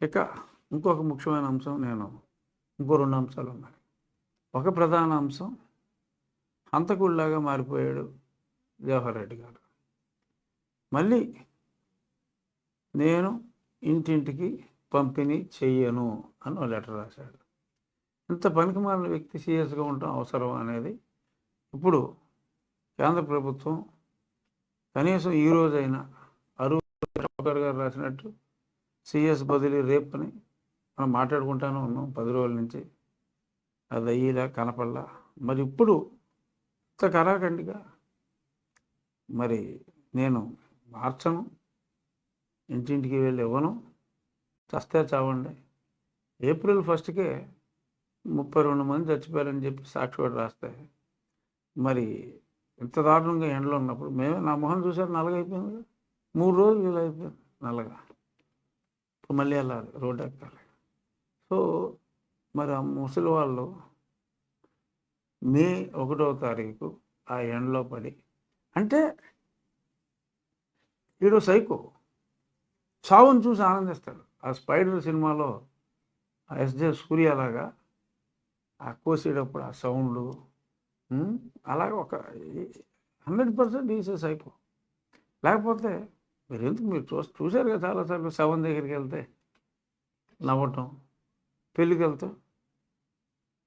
ఇక ఇంకొక ముఖ్యమైన అంశం నేను ఇంకో రెండు అంశాలు ఉన్నాయి. ఒక ప్రధాన అంశం హంతకుడిలాగా మారిపోయాడు జవహర్ రెడ్డి గారు. మళ్ళీ నేను ఇంటింటికి పంపిణీ చెయ్యను అని లెటర్ రాశాడు. ఇంత పనికిమాలిన వ్యక్తి సీరియస్గా ఉండటం అవసరం అనేది ఇప్పుడు కేంద్ర ప్రభుత్వం కనీసం ఈరోజైనా అరువు గారు రాసినట్టు సిఎస్ బదిలీ రేపని మనం మాట్లాడుకుంటానే ఉన్నాం పది రోజుల నుంచి. అది అయ్యేలా కనపడలా. మరి ఇప్పుడు ఇంత కరాఖండిగా మరి నేను మార్చను ఇంటింటికి వెళ్ళి ఇవ్వను చస్తే చావండి. ఏప్రిల్ ఫస్ట్కే ముప్పై రెండు మంది చచ్చిపోయారని చెప్పి సాక్షి రాస్తే మరి ఇంత దారుణంగా ఎండలో ఉన్నప్పుడు మేమే నా మొహం చూసారు నల్లగా అయిపోయింది మూడు రోజులు ఇలా అయిపోయింది నల్లగా. ఇప్పుడు మళ్ళీ వెళ్ళాలి రోడ్డు ఎక్కాలి సో మరి ఆ ముసలి వాళ్ళు మే ఒకటవ తారీఖు ఆ ఎండలో పడి అంటే వీడు సైకో చావును చూసి ఆనందిస్తాడు. ఆ స్పైడర్ సినిమాలో ఆ ఎస్జే సూర్యలాగా ఆ కోసేటప్పుడు ఆ సౌండ్లు అలాగే ఒక హండ్రెడ్ పర్సెంట్ ఈసే సైకో. లేకపోతే మీరు ఎందుకు మీరు చూ చూశారు కదా చాలాసార్లు శవం దగ్గరికి వెళ్తే నవ్వటం పెళ్ళికి వెళ్తాం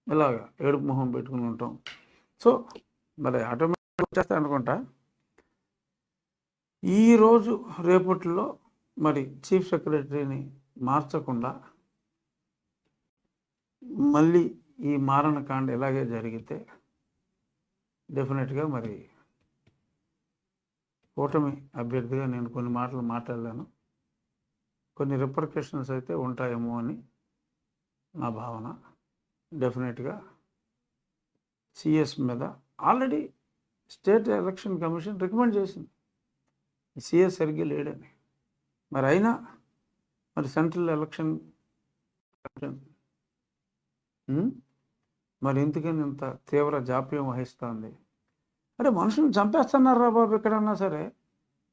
ఇలాగా ఏడుపు మొహం పెట్టుకుని ఉంటాం. సో మరి ఆటోమేటిక్ వచ్చేస్తా అనుకుంటా? ఈరోజు రేపట్లో మరి చీఫ్ సెక్రటరీని మార్చకుండా మళ్ళీ ఈ మారణకాండ ఇలాగే జరిగితే డెఫినెట్గా మరి కూటమి అభ్యర్థిగా నేను కొన్ని మాటలు మాట్లాడాను కొన్ని రిపర్కషన్స్ అయితే ఉంటాయేమో అని నా భావన. డెఫినెట్గా సిఎస్ మీద already state election commission recommend చేసింది. సిఎస్ సరిగ్గా లేడని. మరి అయినా మరి సెంట్రల్ ఎలక్షన్ మరి ఎందుకని ఇంత తీవ్ర జాప్యం వహిస్తుంది? అరే మనుషులు చంపేస్తున్నారా బాబు ఎక్కడన్నా సరే?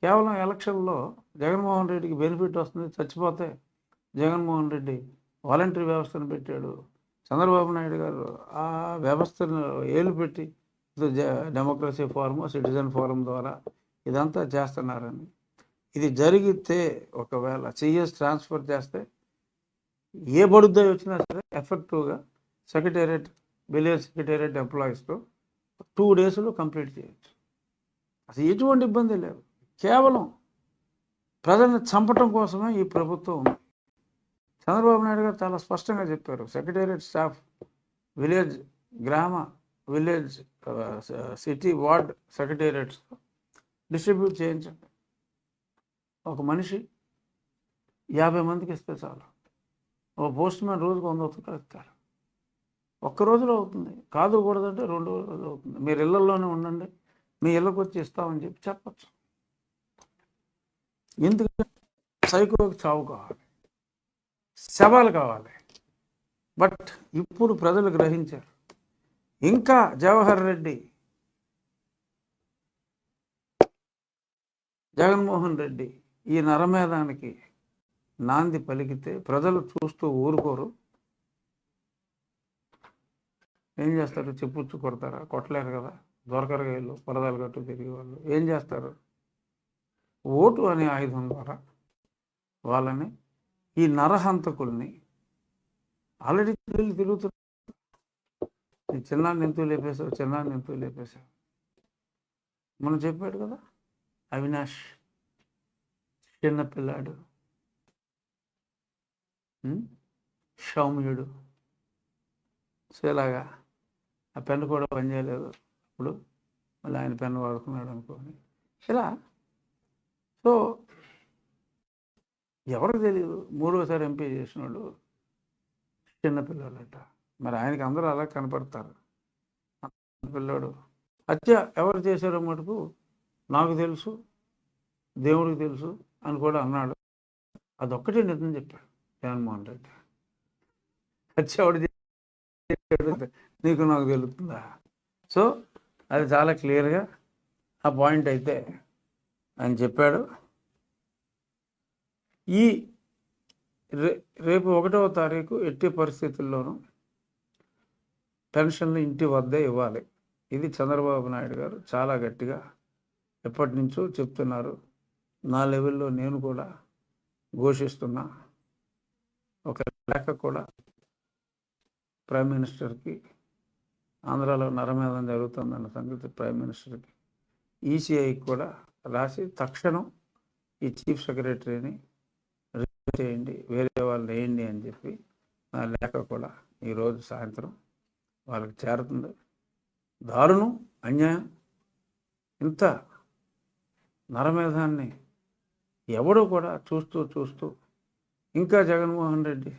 కేవలం ఎలక్షన్లో జగన్మోహన్ రెడ్డికి బెనిఫిట్ వస్తుంది చచ్చిపోతే జగన్మోహన్ రెడ్డి వాలంటరీ వ్యవస్థను పెట్టాడు. చంద్రబాబు నాయుడు గారు ఆ వ్యవస్థను ఏలు పెట్టి డెమోక్రసీ ఫోరం సిటిజన్ ఫోరం ద్వారా ఇదంతా చేస్తున్నారని. ఇది జరిగితే ఒకవేళ సిఎస్ ట్రాన్స్ఫర్ చేస్తే ఏ బడుద్ద వచ్చినా సరే ఎఫెక్టివ్గా సెక్రటేరియట్ బిలియర్ సెక్రటేరియట్ ఎంప్లాయీస్తో టూ డేస్లో కంప్లీట్ చేయొచ్చు. అసలు ఎటువంటి ఇబ్బంది లేదు. కేవలం ప్రజల్ని చంపటం కోసమే ఈ ప్రభుత్వం ఉంది. చంద్రబాబు నాయుడు గారు చాలా స్పష్టంగా చెప్పారు. సెక్రటేరియట్ స్టాఫ్ విలేజ్ గ్రామ village city ward secretariats distribute చేయించండి. ఒక మనిషి యాభై మందికి ఇస్తే చాలు. ఓ పోస్ట్ మ్యాన్ రోజుకు వంద ఉత్తరాలు ఇస్తారు ఒక్క రోజులో అవుతుంది. కాదు కూడదంటే రెండు రోజులు అవుతుంది. మీరు ఇళ్ళలోనే ఉండండి. మీ ఇళ్ళకి వచ్చి ఇస్తామని చెప్పి చెప్పచ్చు. ఎందుకంటే సైకోకి చావు కావాలి. శవాలు కావాలి. బట్ ఇప్పుడు ప్రజలు గ్రహించారు. ఇంకా జవహర్ రెడ్డి జగన్మోహన్ రెడ్డి ఈ నరమేధానికి నాంది పలికితే ప్రజలు చూస్తూ ఊరుకోరు. ఏం చేస్తారు? చెప్పుచ్చు కొడతారా? కొట్టలేరు కదా? దొరకరగాయలు పరదాలు కట్టు తిరిగి వాళ్ళు. ఏం చేస్తారు? ఓటు అనే ఆయుధం ద్వారా వాళ్ళని ఈ నరహంతకుల్ని ఆల్రెడీ తిరిగి తిరుగుతున్నారు. ఈ చిన్నాన్ని ఎంతో లేపేశావు చిన్న ఎంతో లేపేశావు మనం చెప్పాడు కదా అవినాష్ చిన్నపిల్లాడు సౌమ్యుడు. సో ఇలాగా ఆ పెన్ను కూడా పనిచేయలేదు అప్పుడు మళ్ళీ ఆయన పెన్ను వాడుకున్నాడు అనుకోని ఇలా సో ఎవరికి తెలియదు మూడోసారి ఎంపీ చేసినాడు చిన్నపిల్లలట మరి ఆయనకి అందరూ అలా కనపడతారు. పిల్లాడు. హత్య ఎవరు చేశారో మటుకు నాకు తెలుసు దేవుడికి తెలుసు అని కూడా అన్నాడు. అదొక్కటే నిజం చెప్పాడు జగన్మోహన్ రెడ్డి. హత్య ఎవడు నీకు నాకు తెలుస్తుందా? సో అది చాలా క్లియర్గా ఆ పాయింట్ అయితే ఆయన చెప్పాడు. ఈ రే రేపు ఒకటవ తారీఖు ఎట్టి పరిస్థితుల్లోనూ పెన్షన్లు ఇంటి వద్దే ఇవ్వాలి. ఇది చంద్రబాబు నాయుడు గారు చాలా గట్టిగా ఎప్పటి నుంచో చెప్తున్నారు. నా లెవెల్లో నేను కూడా ఘోషిస్తున్నా. ఒక లేఖ కూడా ప్రైమ్ మినిస్టర్కి ఆంధ్రాలో నరమేధం జరుగుతుందన్న సంగతి ప్రైమ్ మినిస్టర్కి. ఈసీఐకి కూడా రాసి తక్షణం ఈ చీఫ్ సెక్రటరీని రిలీవ్ చేయండి వేరే వాళ్ళు వేయండి అని చెప్పి నా లేఖ కూడా ఈరోజు సాయంత్రం వాళ్ళకి చేరుతుంది. దారుణం అన్యాయం. ఇంత నరమేధాన్ని ఎవడు కూడా చూస్తూ చూస్తూ ఇంకా జగన్మోహన్ రెడ్డి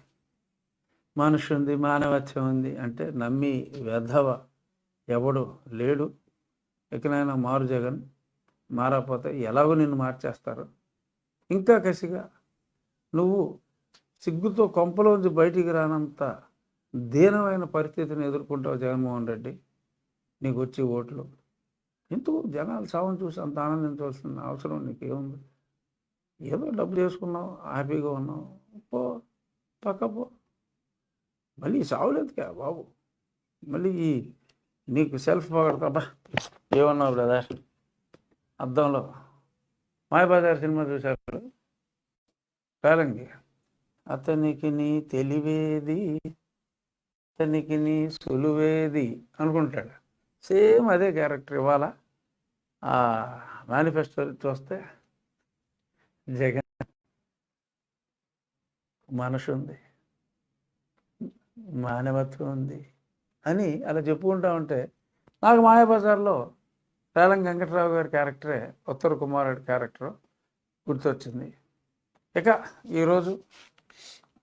మనిషి ఉంది మానవత్వం ఉంది అంటే నమ్మి వెధవ ఎవడు లేడు. ఎక్కడైనా మారు జగన్ మారకపోతే ఎలాగో నిన్ను మార్చేస్తారు. ఇంకా కసిగా నువ్వు సిగ్గుతో కొంపలోంచి బయటికి రానంత దీనమైన పరిస్థితిని ఎదుర్కొంటావు జగన్మోహన్ రెడ్డి. నీకు వచ్చి ఓట్లు. ఎందుకు? జనాలు సాగుని చూసి అంత ఆనందించవలసిన అవసరం నీకేముంది? ఏదో డబ్బు చేసుకున్నావు హ్యాపీగా ఉన్నావు. పో పక్క పో. మళ్ళీ సావులేదుగా బాబు. మళ్ళీ నీకు సెల్ఫ్ పొగడతాబా ఏమన్నావు బ్రదర్? అద్దంలో. మాయబజార్ సినిమా చూశారు? కాలంగి అతనికి నీ తెలివేది అతనికి నీ సులువేది అనుకుంటాడు. సేమ్ అదే క్యారెక్టర్ ఇవాళ ఆ మేనిఫెస్టో చూస్తే జగన్ మనసు ఉంది. మానవత్వం ఉంది అని అలా చెప్పుకుంటా ఉంటే నాకు మాయాబజార్లో రేలం వెంకటరావు గారి క్యారెక్టరే ఉత్తర కుమారుడి క్యారెక్టర్ గుర్తొచ్చింది. ఇక ఈరోజు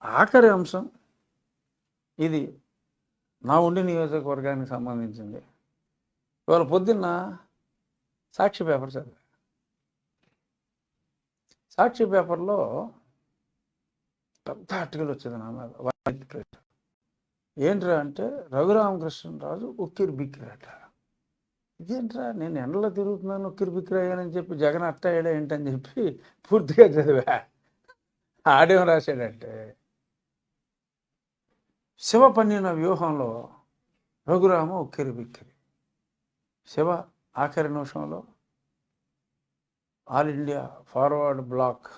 ఆఖరి అంశం ఇది నా ఉండి నియోజకవర్గానికి సంబంధించింది. ఇవాళ పొద్దున్న సాక్షి పేపర్ చదివా. సాక్షి పేపర్లో పెద్ద ఆర్టికల్ వచ్చింది నా మీద. వైట్ ఏంట్రా అంటే రఘురామకృష్ణరాజు ఉక్కిరి బిక్కిరట. ఇదేంట్రా నేను ఎండలో తిరుగుతున్నాను ఉక్కిరి బిక్కిరయ్యానని చెప్పి జగన్ అట్టయ్యాడా ఏంటని చెప్పి పూర్తిగా చదివా. ఆడేం రాశాడంటే శివ పన్నిన వ్యూహంలో రఘురామ ఉక్కిరి బిక్కిరి. శివ ఆఖరి నిమిషంలో all India forward block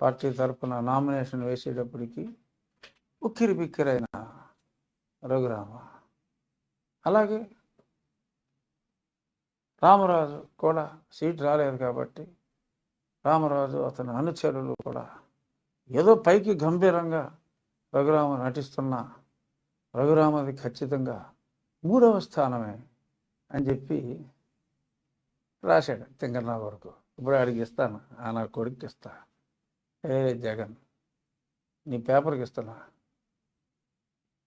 party తరఫున నామినేషన్ వేసేటప్పటికి ఉక్కిరి బిక్కిరైన రఘురామ. అలాగే రామరాజు కూడా సీట్ రాలేదు కాబట్టి రామరాజు అతని అనుచరులు కూడా ఏదో పైకి గంభీరంగా రఘురామ నటిస్తున్న రఘురామది ఖచ్చితంగా మూడవ స్థానమే అని చెప్పి రాశాడు తింగర్నా వరకు. ఇప్పుడు అడిగి ఇస్తాను ఆ నా కొడుకు ఇస్తా. ఏ జగన్ నీ పేపర్కి ఇస్తున్నా.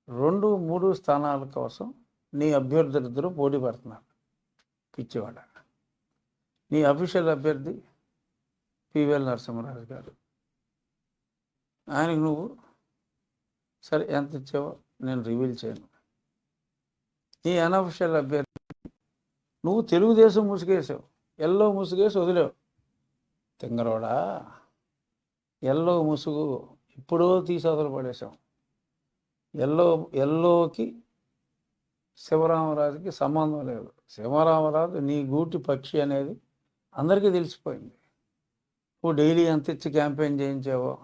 రెండు మూడు స్థానాల కోసం నీ అభ్యర్థులిద్దరూ పోటీ పడుతున్నారు. పిచ్చివాడ. నీ అఫీషియల్ అభ్యర్థి పివిఎల్ నరసింహరాజు గారు. ఆయనకు నువ్వు సరే ఎంత ఇచ్చావో నేను రివీల్ చేయను. నీ అనఫిషియల్ అభ్యర్థి నువ్వు తెలుగుదేశం ముసుగేసావు. ఎల్లో ముసుగేసి వదిలేవు. తింగరోడా. ఎల్లో ముసుగు ఎప్పుడో తీసి వదలు పడేసాం ఎల్లో ఎల్లోకి శివరామరాజుకి సంబంధం లేదు. శివరామరాజు నీ గూటి పక్షి అనేది అందరికీ తెలిసిపోయింది. నువ్వు డైలీ ఎంత ఇచ్చి క్యాంపెయిన్ చేయించావో.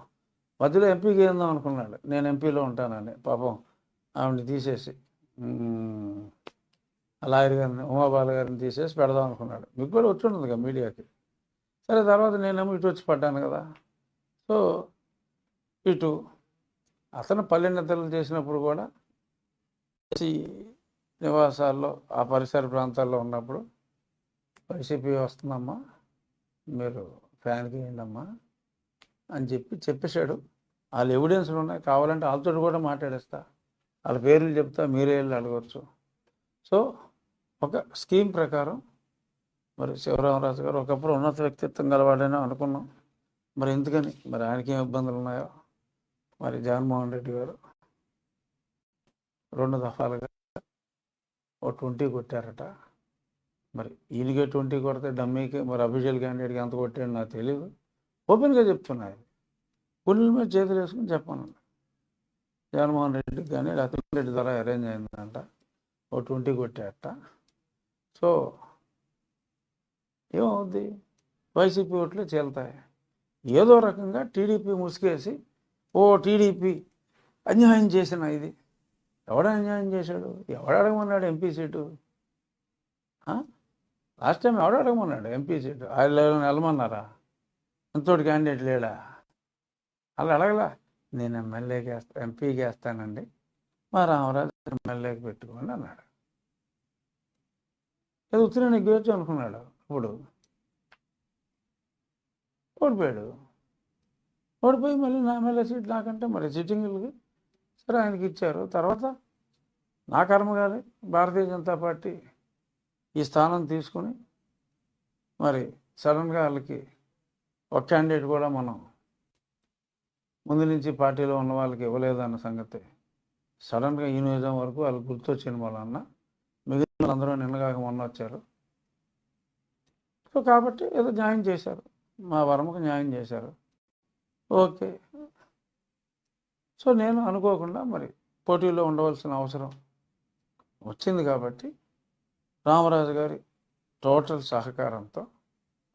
మధ్యలో ఎంపీకి ఏందో అనుకున్నాడు. నేను ఎంపీలో ఉంటానని. పాపం ఆవిడని తీసేసి లాయర్ గారిని ఉమాబాల గారిని తీసేసి పెడదాం అనుకున్నాడు. మీకు కూడా వచ్చి కదా మీడియాకి. సరే తర్వాత నేనేమో ఇటు వచ్చి పడ్డాను కదా. సో ఇటు అతను పల్లె నిద్రలు చేసినప్పుడు కూడా నివాసాల్లో ఆ పరిసర ప్రాంతాల్లో ఉన్నప్పుడు వైసీపీ వస్తుందమ్మా మీరు ఫ్యాన్కి వేయండమ్మా అని చెప్పి చెప్పేశాడు. వాళ్ళ ఎవిడెన్స్లు ఉన్నాయి. కావాలంటే వాళ్ళతో కూడా మాట్లాడేస్తా. వాళ్ళ పేర్లు చెప్తా మీరే వెళ్ళి అడగవచ్చు సో ఒక స్కీమ్ ప్రకారం మరి శివరామరాజు గారు ఒకప్పుడు ఉన్నత వ్యక్తిత్వం గలవాడని అనుకున్నాం. మరి ఎందుకని? మరి ఆయనకి ఏం ఇబ్బందులు ఉన్నాయో? మరి జగన్మోహన్ రెడ్డి గారు రెండు దఫాలుగా ఓ ట్వంటీ కొట్టారట. మరి ఈయనకే ట్వంటీ కొడితే డమ్మీకి మరి అఫీషియల్ క్యాండిడేట్కి ఎంత కొట్టాడు నాకు తెలియదు ఓపెన్గా చెప్తున్నాయి ఇది. గుండెల మీద చేతులు వేసుకుని చెప్పాను. జగన్మోహన్ రెడ్డికి కానీ లేకపోతే రెడ్డి ద్వారా అరేంజ్ అయిందంట. ఓ ట్వంటీ కొట్టారట. సో ఏమవుద్ది? వైసీపీ ఓట్లు చీలుతాయి. ఏదో రకంగా టీడీపీ ముసుగేసి ఓ టీడీపీ అన్యాయం చేసిన ఇది. ఎవడ అన్యాయం చేశాడు? ఎవడ అడగమన్నాడు ఎంపీ సీటు? లాస్ట్ టైం ఎవడ అడగమన్నాడు ఎంపీ సీటు? ఆయన వెళ్ళమన్నారా? ఎంతోటి క్యాండిడేట్ లేడా? అలా అడగలా? నేను ఎమ్మెల్యేకి వేస్తా ఎంపీకి వేస్తానండి మా రామరాజు ఎమ్మెల్యేకి పెట్టుకోండి అన్నాడు. ఏదో ఉత్తరం నెగ్గవచ్చు అనుకున్నాడు. ఇప్పుడు ఓడిపోయాడు. ఓడిపోయి మళ్ళీ నా ఎమ్మెల్యే సీట్ నాకంటే మరి సిట్టింగ్లకి సరే ఆయనకి ఇచ్చారు. తర్వాత నా కర్మ భారతీయ జనతా పార్టీ ఈ స్థానం తీసుకుని మరి సడన్గా వాళ్ళకి ఒక క్యాండిడేట్ కూడా మనం ముందు నుంచి పార్టీలో ఉన్న వాళ్ళకి ఇవ్వలేదన్న సంగతి సడన్గా ఈ నియోజకం వరకు వాళ్ళకి గుర్తొచ్చిన వాళ్ళన్న మిగిలిన అందరూ నిన్నగాక మొన్న వచ్చారు. సో కాబట్టి ఏదో న్యాయం చేశారు. మా వర్మకు న్యాయం చేశారు. ఓకే. సో నేను అనుకోకుండా మరి పోటీలో ఉండవలసిన అవసరం వచ్చింది కాబట్టి రామరాజు గారి టోటల్ సహకారంతో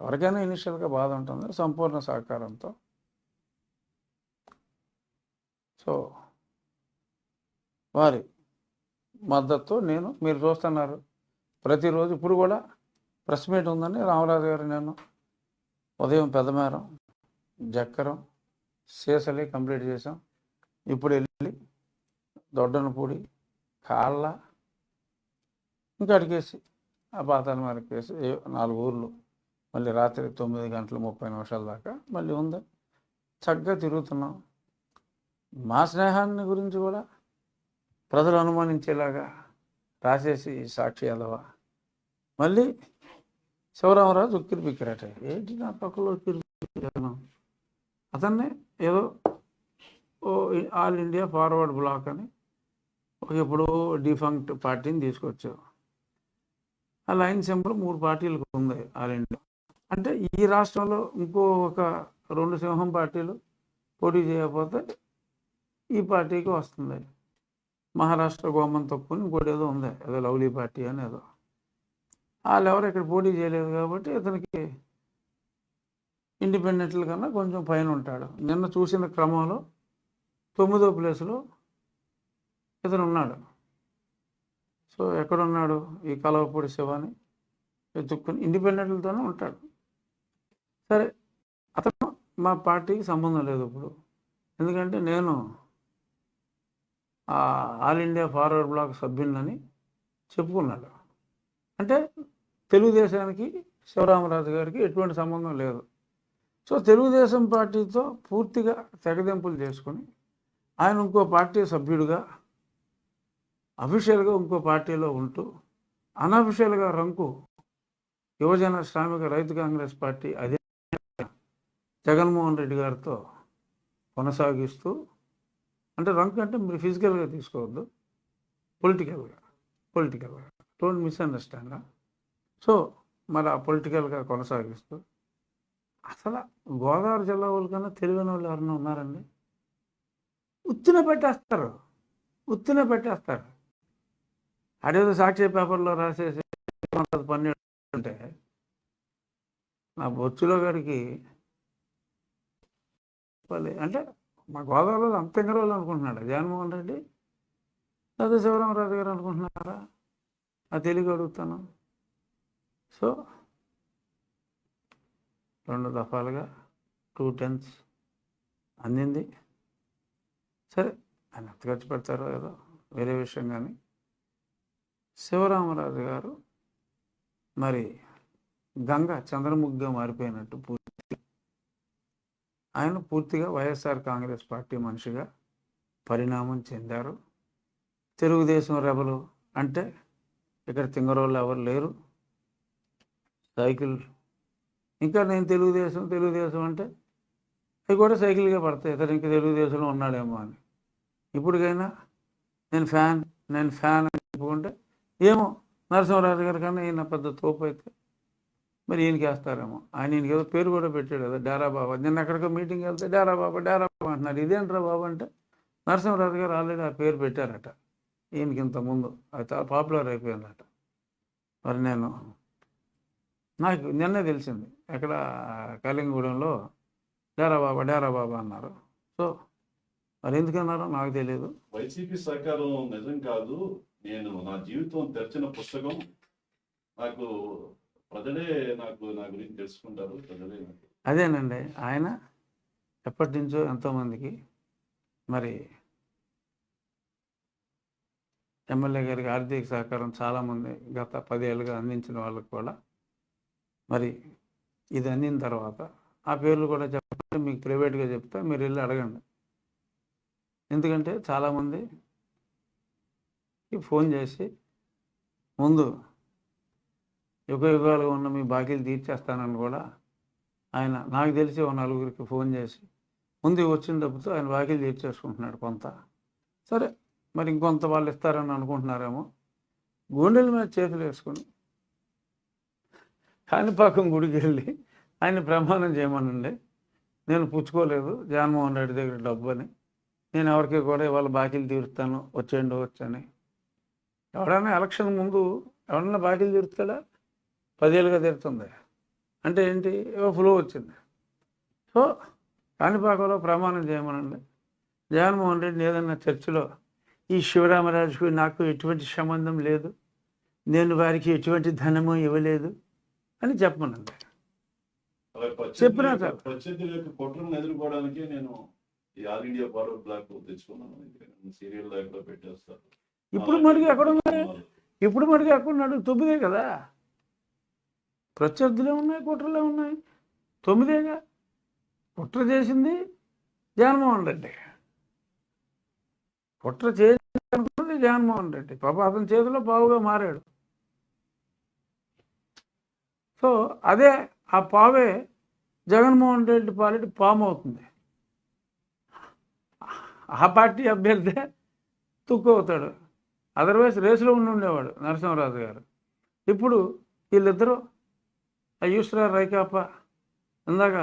ఎవరికైనా ఇనిషియల్గా బాధ ఉంటుంది సంపూర్ణ సహకారంతో. సో వారి మద్దతు నేను మీరు చూస్తున్నారు. ప్రతిరోజు ఇప్పుడు కూడా ప్రెస్ మీట్ ఉందని రామరాజు గారు నేను ఉదయం పెద్దమేరం జక్కరం సీసలి కంప్లీట్ చేసాం. ఇప్పుడు వెళ్ళి దొడ్డనపూడి కాళ్ళ ఇంకా అడిగేసి ఆ పాతాల మరికేసి నాలుగు ఊర్లు. మళ్ళీ రాత్రి తొమ్మిది గంటల ముప్పై నిమిషాల దాకా మళ్ళీ ఉంది. చక్కగా తిరుగుతున్నాం. మా స్నేహాన్ని గురించి కూడా ప్రజలు అనుమానించేలాగా రాసేసి సాక్షి యాదవ. మళ్ళీ శివరామరాజు ఉక్కిరి బిక్కిరట ఏంటి నా పక్కలో ఉక్కిరి అతన్నే ఏదో ఓ ఆల్ ఇండియా ఫార్వర్డ్ బ్లాక్ అని ఒక ఎప్పుడో డిఫంక్ట్ పార్టీని తీసుకొచ్చారు. ఆ లైన్ సింబల్ మూడు పార్టీలకు ఉంది ఆల్ ఇండియా. అంటే ఈ రాష్ట్రంలో ఇంకో ఒక రెండు సింహం పార్టీలు పోటీ చేయకపోతే ఈ పార్టీకి వస్తుంది. మహారాష్ట్ర గోమం తక్కువ ఇంకోటి ఏదో ఉంది. ఏదో లవ్లీ పార్టీ అని ఏదో. వాళ్ళు ఎవరు ఇక్కడ పోటీ చేయలేదు కాబట్టి ఇతనికి ఇండిపెండెంట్ల కన్నా కొంచెం పైన ఉంటాడు. నిన్న చూసిన క్రమంలో తొమ్మిదో ప్లేస్లో ఇతను ఉన్నాడు. సో ఎక్కడున్నాడు? ఈ కలవపూడి శివాని వెతుక్కుని ఇండిపెండెంట్లతోనే ఉంటాడు. సరే అతను మా పార్టీకి సంబంధం లేదు ఇప్పుడు. ఎందుకంటే నేను ఆల్ ఇండియా ఫార్వర్డ్ బ్లాక్ సభ్యులని చెప్పుకున్నాడు. అంటే తెలుగుదేశానికి శివరామరాజు గారికి ఎటువంటి సంబంధం లేదు. సో తెలుగుదేశం పార్టీతో పూర్తిగా తెగదెంపులు చేసుకొని ఆయన ఇంకో పార్టీ సభ్యుడిగా అఫీషియల్గా ఇంకో పార్టీలో ఉంటూ అన్అఫిషియల్గా రంకు యువజన శ్రామిక రైతు కాంగ్రెస్ పార్టీ అదే జగన్మోహన్ రెడ్డి గారితో కొనసాగిస్తూ అంటే రంక్ అంటే మీరు ఫిజికల్గా తీసుకోవద్దు పొలిటికల్గా పొలిటికల్గా డోంట్ మిస్అండర్స్టాండ్. సో మరి ఆ పొలిటికల్గా కొనసాగిస్తూ అసలు గోదావరి జిల్లా వాళ్ళకన్నా తెలివైన వాళ్ళు ఎవరైనా ఉన్నారండి? ఉత్తిన పెట్టేస్తారు. ఉత్తిన పెట్టేస్తారు. అదేదో సాక్షి పేపర్లో రాసేసి పని అంటే నా బొచ్చులో గడికి అంటే మా గోదావరిలో అంత ఎంగరోళ్ళు అనుకుంటున్నాడు? జగన్మోహన్ రెడ్డి? లేదా శివరామరాజు గారు అనుకుంటున్నారా? ఆ తెలుగు అడుగుతాను సో రెండు దఫాలుగా టూ టెన్స్ అందింది. సరే ఆయన ఎంత ఖర్చు పెడతారో ఏదో వేరే విషయం కానీ. శివరామరాజు గారు మరి గంగ చంద్రముగ్గా మారిపోయినట్టు పూర్తి. ఆయన పూర్తిగా వైఎస్ఆర్ కాంగ్రెస్ పార్టీ మనిషిగా పరిణామం చెందారు. తెలుగుదేశం రెబలు అంటే ఇక్కడ తింగరోళ్ళు ఎవరు లేరు. సైకిల్ ఇంకా నేను తెలుగుదేశం తెలుగుదేశం అంటే అవి కూడా సైకిల్గా పడతాయి. ఇతను ఇంకా తెలుగుదేశంలో ఉన్నాడేమో అని. ఇప్పటికైనా నేను ఫ్యాన్ నేను ఫ్యాన్ అని చెప్పుకుంటే ఏమో నరసింహరాజు గారి కన్నా ఈయన పెద్ద తోపు అయితే మరి ఈయనకి వేస్తారేమో. ఆయన ఈయనకి ఏదో పేరు కూడా పెట్టాడు కదా డారా బాబా నిన్న ఎక్కడికో మీటింగ్ వెళ్తే డారా బాబా డారా బాబా అంటున్నారు ఇదేంట్రా బాబు అంటే నరసింహరాజు గారు ఆల్రెడీ ఆ పేరు పెట్టారట. ఈయనకి ఇంత ముందు అది చాలా పాపులర్ అయిపోయిందట. మరి నేను నాకు నిన్నే తెలిసింది. ఎక్కడ కలింగూడెంలో డేరా బాబా డేరా బాబా అన్నారు. సో మరి ఎందుకన్నారో? నాకు తెలియదు వైసీపీ సహకారం నిజం కాదు. నేను నా జీవితం తెరిచిన పుస్తకం. నాకు ప్రజలే నాకు నా గురించి తెలుసుకుంటారు. ప్రజలే అదేనండి. ఆయన ఎప్పటి నుంచో ఎంతోమందికి మరి ఎమ్మెల్యే గారికి ఆర్థిక సహకారం చాలామంది గత పదేళ్ళుగా అందించిన వాళ్ళకి కూడా మరి ఇది అందిన తర్వాత ఆ పేర్లు కూడా చెప్పండి మీకు ప్రైవేట్గా చెప్తే మీరు వెళ్ళి అడగండి. ఎందుకంటే చాలామంది ఫోన్ చేసి ముందు యుగ యుగాలుగా ఉన్న మీ బాకీలు తీర్చేస్తానని కూడా ఆయన నాకు తెలిసి ఓ నలుగురికి ఫోన్ చేసి ముందు వచ్చిన డబ్బుతో ఆయన బాకీలు తీర్చేసుకుంటున్నాడు కొంత. సరే మరి ఇంకొంత వాళ్ళు ఇస్తారని అనుకుంటున్నారేమో గుండెల మీద చేతులు వేసుకుని కాణిపాకం గుడికి వెళ్ళి ఆయన ప్రమాణం చేయమనండి. నేను పుచ్చుకోలేదు. జగన్మోహన్ రెడ్డి దగ్గర డబ్బు అని నేను ఎవరికి కూడా ఇవాళ బాకీలు తీరుస్తాను. వచ్చేయండి వచ్చని. ఎవడైనా ఎలక్షన్ ముందు ఎవడన్నా బాకీలు తీరుస్తాడా? పదేళ్ళుగా తీరుతుంది. అంటే ఏంటి? ఏవో ఫ్లో వచ్చింది. సో కాణిపాకంలో ప్రమాణం చేయమనండి. జగన్మోహన్ రెడ్డిని ఏదైనా చర్చిలో ఈ శివరామరాజుకు నాకు ఎటువంటి సంబంధం లేదు. నేను వారికి ఎటువంటి ధనము ఇవ్వలేదు. అని ప్రత్యర్థుల చెప్పినా కుట్రను ఎదుర్కోవడానికి నేను ఈ ఆల్ ఇండియా బ్లాక్ తెచ్చుకున్నాను. సీరియల్ పెట్టేస్తారు. ఇప్పుడు మరిగి ఎక్కడ ఉన్నాయి? ఇప్పుడు మరిగి ఎక్కడ ఉన్నాడు తొమ్మిదే కదా? ప్రత్యర్థులే ఉన్నాయి కుట్రలే ఉన్నాయి. తొమ్మిదేగా? కుట్ర చేసింది జగన్మోహన్ రెడ్డి. కుట్ర చేయాలనుకున్నది జగన్మోహన్ రెడ్డి. పాప అతని చేతిలో పావుగా మారాడు. సో అదే ఆ పావే జగన్మోహన్ రెడ్డి పాలిటి పాము అవుతుంది. ఆ పార్టీ అభ్యర్థి తుక్కు అవుతాడు. అదర్వైజ్ రేసులో ఉండి ఉండేవాడు నరసింహరాజు గారు. ఇప్పుడు వీళ్ళిద్దరూ ఆ రైకాప ఇందాక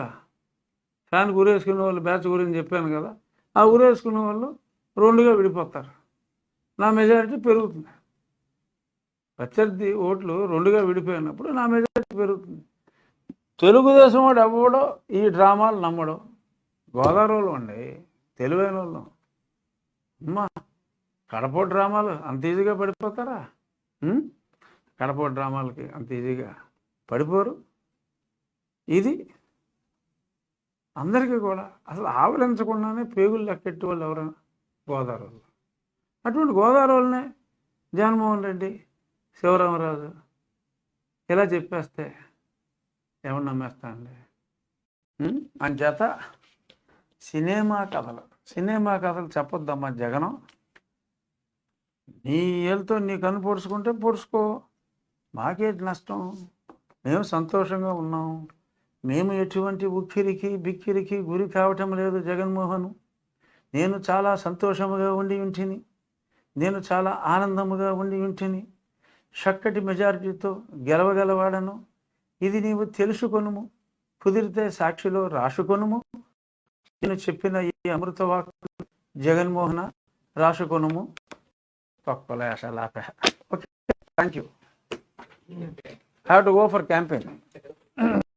ఫ్యాన్ గురేసుకునే వాళ్ళు బ్యాచ్ గురించి చెప్పాను కదా ఆ ఊరేసుకునే వాళ్ళు రెండుగా విడిపోతారు. నా మెజారిటీ పెరుగుతుంది. ప్రత్యర్థి ఓట్లు రెండుగా విడిపోయినప్పుడు నా మెజారిటీ పెరుగుతుంది. తెలుగుదేశం వాడు ఎవ్వడో ఈ డ్రామాలు నమ్మడం. గోదావరి వాళ్ళు అండి తెలివైన వాళ్ళు. అమ్మా కడప డ్రామాలు అంత ఈజీగా పడిపోతారా? కడప డ్రామాలకి అంత ఈజీగా పడిపోరు. ఇది అందరికీ కూడా అసలు ఆవలించకుండానే పేగులు లెక్కెట్టే వాళ్ళు ఎవరైనా గోదావరి వాళ్ళు అటువంటి గోదావరి వాళ్ళనే జగన్మోహన్ రెడ్డి శివరామరాజు ఇలా చెప్పేస్తే ఎవరు నమ్మేస్తానండి అంచేత సినిమా కథలు సినిమా కథలు చెప్పొద్దమ్మా జగనం. నీ ఏళ్ళతో నీ కన్ను పొడుచుకుంటే పొడుచుకో. మాకేంటి నష్టం. మేము సంతోషంగా ఉన్నాం. మేము ఎటువంటి ఉక్కిరికి బిక్కిరికి గురి కావటం లేదు జగన్మోహన్. నేను చాలా సంతోషముగా ఉండి ఉంటిని. నేను చాలా ఆనందముగా ఉండి ఉంటిని. చక్కటి మెజారిటీతో గెలవగలవాడను. ఇది నీవు తెలుసుకొనుము. కుదిరితే సాక్షిలో రాసుకొనుము. నేను చెప్పిన ఈ అమృత వాక్కు జగన్మోహన రాసుకొనుము. తొక్కలేస లాపే okay thank you have to go for campaign.